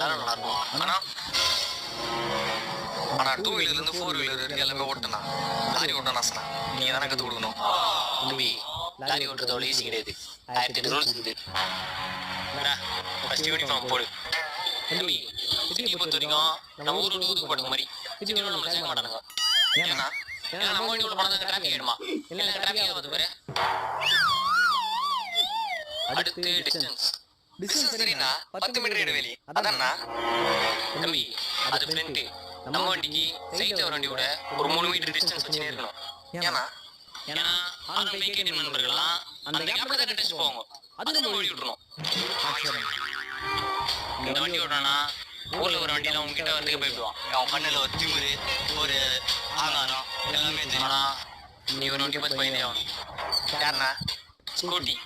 நல்லா இருக்கும் ஆனா ஆனா டூ வீலர்ல இருந்து ஃபோர் வீலர் வரைக்கும் எல்லாமே ஓட்டணும் லாரி ஓட்டணும் ஆசனா நீ தானே கத்து கொடுக்கணும். தம்பி லாரி ஓட்டுறது அவ்வளோ ஈஸி கிடையாது. ஆயிரத்தி எட்டு ரூல்ஸ் இருக்குது ஃபர்ஸ்ட் யூனிஃபார்ம் போடு. தம்பி சிட்டியை பொறுத்த வரைக்கும் நம்ம ஊர் ஊருக்கு போடுற மாதிரி. சிட்டியில் நம்ம சேர்க்க மாட்டானுங்க. ஏன்னா ஏன்னா நம்ம உள்ள போனால் டிராஃபிக் ஆகிடுமா இல்லை டிராஃபிக் ஆகாது பாரு. அடுத்து டிஸ்டன்ஸ் டிஸ்டன்ஸ் சரிண்ணா. பத்து மீட்டர் இடைவெளி. அதான்ண்ணா. தம்பி அது ஃப்ரண்ட் நம்ம வண்டிக்கு சைட்ல ஒரு வண்டி விட ஒரு மூணு மீட்டர் டிஸ்டன்ஸ் வச்சுனே இருக்கணும். ஏன்னா ஏன்னா ஆன் பைக் கேடி நண்பர்கள்லாம் அந்த கேப்ல தான் டச் போவாங்க அது நம்ம வழி விட்டுறணும். இந்த வண்டி விடணும்னா ஊர்ல ஒரு வண்டியில உங்ககிட்ட வரதுக்கு போயிடுவான் அவன் கண்ணில் ஒரு திமிரு ஒரு ஆகாரம் எல்லாமே தெரியும். ஆனா நீ ஒரு வண்டி பார்த்து பயந்தே ஆகணும். யாருண்ணா? ஸ்கூட்டி.